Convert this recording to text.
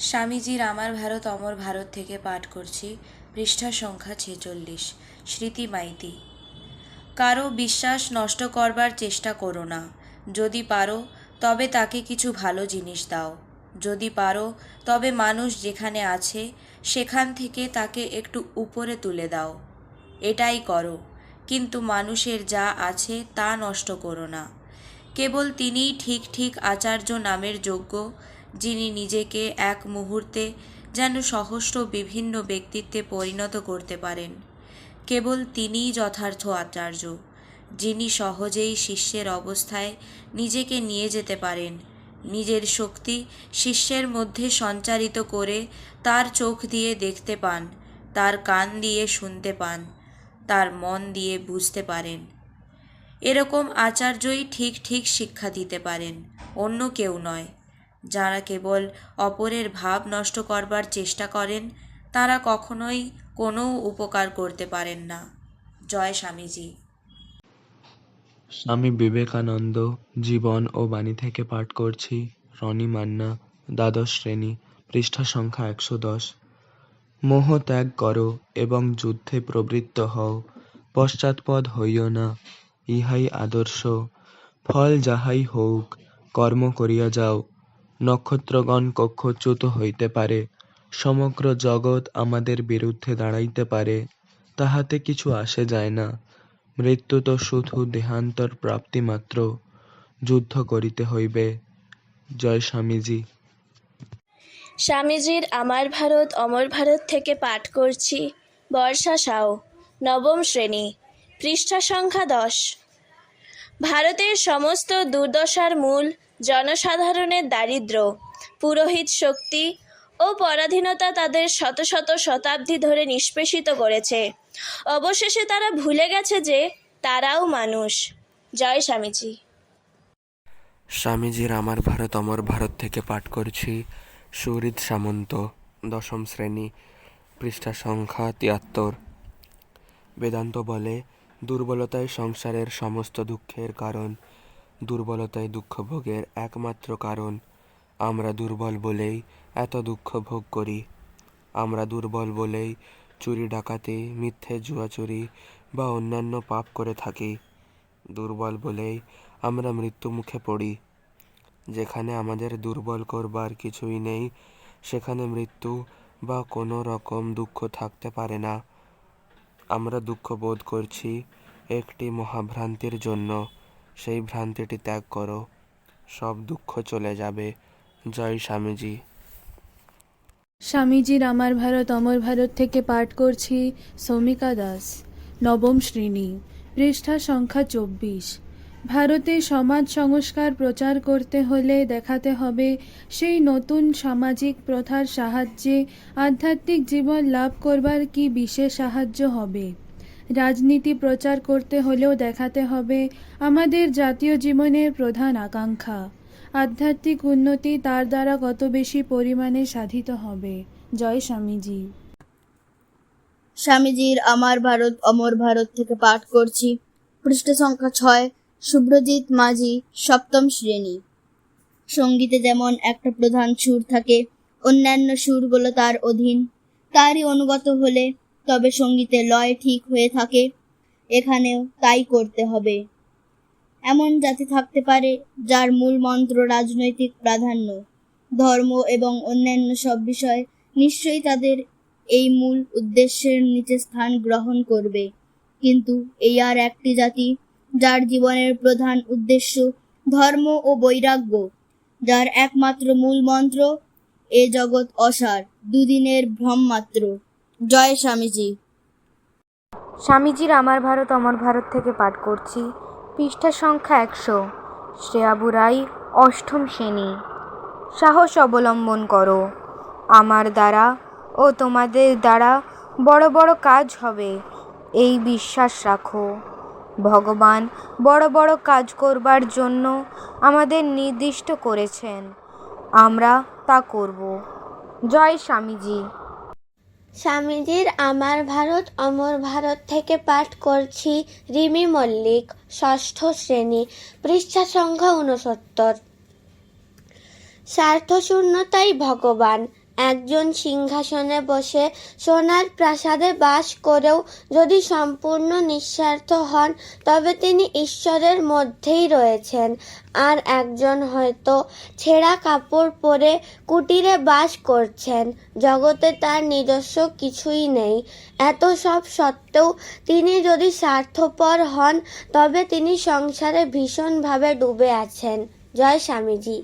স্বামীজির আমার ভারত, অমর ভারত থেকে পাঠ করছি। পৃষ্ঠা সংখ্যা ছেচল্লিশ। স্মৃতি মাইতি। কারও বিশ্বাস নষ্ট করবার চেষ্টা করো না। যদি পারো, তবে তাকে কিছু ভালো জিনিস দাও। যদি পারো, তবে মানুষ যেখানে আছে, সেখান থেকে তাকে একটু উপরে তুলে দাও। এটাই করো। কিন্তু মানুষের যা আছে, তা নষ্ট করো না। কেবল তিনিই ঠিক ঠিক আচার্য নামের যোগ্য। যিনি নিজেকে এক মুহূর্তে যেন সহস্র বিভিন্ন ব্যক্তিত্বে পরিণত করতে পারেন। কেবল তিনিই যথার্থ আচার্য, যিনি সহজেই শিষ্যের অবস্থায় নিজেকে নিয়ে যেতে পারেন। নিজের শক্তি শিষ্যের মধ্যে সঞ্চারিত করে তার চোখ দিয়ে দেখতে পান, তার কান দিয়ে শুনতে পান, তার মন দিয়ে বুঝতে পারেন। এরকম আচার্যই ঠিক ঠিক শিক্ষা দিতে পারেন, অন্য কেউ নয়। যারা কেবল অপরের ভাব নষ্ট করবার চেষ্টা করেন, তারা কখনোই কোনো উপকার করতে পারেন না। জয় স্বামীজি। স্বামী বিবেকানন্দ, জীবন ও বাণী থেকে পাঠ করছি, রনি মান্না, দ্বাদশ শ্রেণি, পৃষ্ঠা সংখ্যা একশো দশ। মোহ ত্যাগ করো এবং যুদ্ধে প্রবৃত্ত হও, পশ্চাৎপদ হইও না, ইহাই আদর্শ। ফল যাহাই হোক কর্ম করিয়া যাও নক্ষত্রগণ কক্ষচ্যুত হইতে পারে, সমগ্র জগৎ আমাদের বিরুদ্ধে দাঁড়াইতে পারে, তাহাতে কিছু আসে যায় না। মৃত্যু তো শুধু দেহান্তর প্রাপ্তি মাত্র, যুদ্ধ করিতে হইবে। জয় স্বামীজি। স্বামীজির আমার ভারত, অমর ভারত থেকে পাঠ করছি। বর্ষা সাও, নবম শ্রেণি, পৃষ্ঠা সংখ্যা দশ। ভারতের সমস্ত দুর্দশার মূল জনসাধারণের দারিদ্র, পুরোহিত শক্তি ও পরাধীনতা তাদের শত শত শতাব্দী ধরে নিষ্পেষিত করেছে। অবশেষে তারা ভুলে গেছে যে তারাও মানুষ। জয় স্বামীজি। স্বামীজির আমার ভারত, অমর ভারত থেকে পাঠ করছি সুহৃদ সামন্ত, দশম শ্রেণি, পৃষ্ঠা সংখ্যা তিয়াত্তর। বেদান্ত বলে, দুর্বলতাই সংসারের সমস্ত দুঃখের কারণ। দুর্বলতাই দুঃখ ভোগের একমাত্র কারণ। আমরা দুর্বল বলেই এত দুঃখ ভোগ করি। আমরা দুর্বল বলেই চুরি, ডাকাতি, মিথ্যে জুয়াচুরি বা অন্যান্য পাপ করে থাকি। দুর্বল বলেই আমরা মৃত্যু মুখে পড়ি। যেখানে আমাদের দুর্বল করবার কিছুই নেই, সেখানে মৃত্যু বা কোনো রকম দুঃখ থাকতে পারে না। আমরা দুঃখ বোধ করছি একটি মহাভ্রান্তির জন্য। সেই ভ্রান্তিটি ত্যাগ করো। সব দুঃখ চলে যাবে। জয় স্বামীজি। স্বামীজির আমার ভারত, অমর ভারত থেকে পাঠ করছি সৌমিকা দাস, নবম শ্রেণি, পৃষ্ঠা সংখ্যা চব্বিশ। ভারতে সমাজ সংস্কার প্রচার করতে হলে দেখাতে হবে সেই নতুন সামাজিক প্রথার সাহায্যে আধ্যাত্মিক জীবন লাভ করবার কি বিশেষ সাহায্য হবে। রাজনীতি প্রচার করতে হলেও দেখাতে হবে আমাদের জাতীয় জীবনের প্রধান আকাঙ্ক্ষা। আধ্যাত্মিক উন্নতি তার দ্বারা কত বেশি পরিমাণে সাধিত হবে? জয় স্বামীজি। স্বামীজির আমার ভারত, অমর ভারত থেকে পাঠ করছি। পৃষ্ঠ সংখ্যা ছয় শুভ্রজিৎ মাঝি, সপ্তম শ্রেণি। সঙ্গীতে যেমন একটা প্রধান সুর থাকে, অন্যান্য সুরগুলো তার অধীন। তারই অনুগত হলে তবে সঙ্গীতে লয় ঠিক হয়ে থাকে, এখানেও তাই করতে হবে। এমন জাতি থাকতে পারে যার মূল মন্ত্র রাজনৈতিক প্রাধান্য, ধর্ম এবং অন্যান্য সব বিষয় নিশ্চয়ই তাদের এই মূল উদ্দেশ্যের নিচে স্থান গ্রহণ করবে। কিন্তু এই আর একটি জাতি যার জীবনের প্রধান উদ্দেশ্য ধর্ম ও বৈরাগ্য, যার একমাত্র মূল মন্ত্র, এ জগৎ অসার, দুদিনের ভ্রম মাত্র জয় স্বামীজি। স্বামীজির আমার ভারত, অমর ভারত থেকে পাঠ করছি। পৃষ্ঠা সংখ্যা একশো। শ্রেয়া বুরাই অষ্টম শ্রেণি। সাহস অবলম্বন করো। আমার দ্বারা ও তোমাদের দ্বারা বড় বড় কাজ হবে, এই বিশ্বাস রাখো। ভগবান বড় বড় কাজ করবার জন্য আমাদের নির্দিষ্ট করেছেন। আমরা তা করব। জয় স্বামীজি। স্বামীজির আমার ভারত, অমর ভারত থেকে পাঠ করছি রিমি মল্লিক, ষষ্ঠ শ্রেণি, পৃষ্ঠা সংখ্যা উনসত্তর স্বার্থশূন্যতাই ভগবান। একজন সিংহাসনে বসে সোনার প্রাসাদে বাস করেও যদি সম্পূর্ণ নিঃস্বার্থ হন, তবে তিনি ঈশ্বরের মধ্যেই রয়েছেন। আর একজন হয়তো ছেঁড়া কাপড় পরে কুটিরে বাস করছেন। জগতে তার নিজস্ব কিছুই নেই। এত সব সত্ত্বেও তিনি যদি স্বার্থপর হন, তবে তিনি সংসারে ভীষণভাবে ডুবে আছেন। জয় স্বামীজি।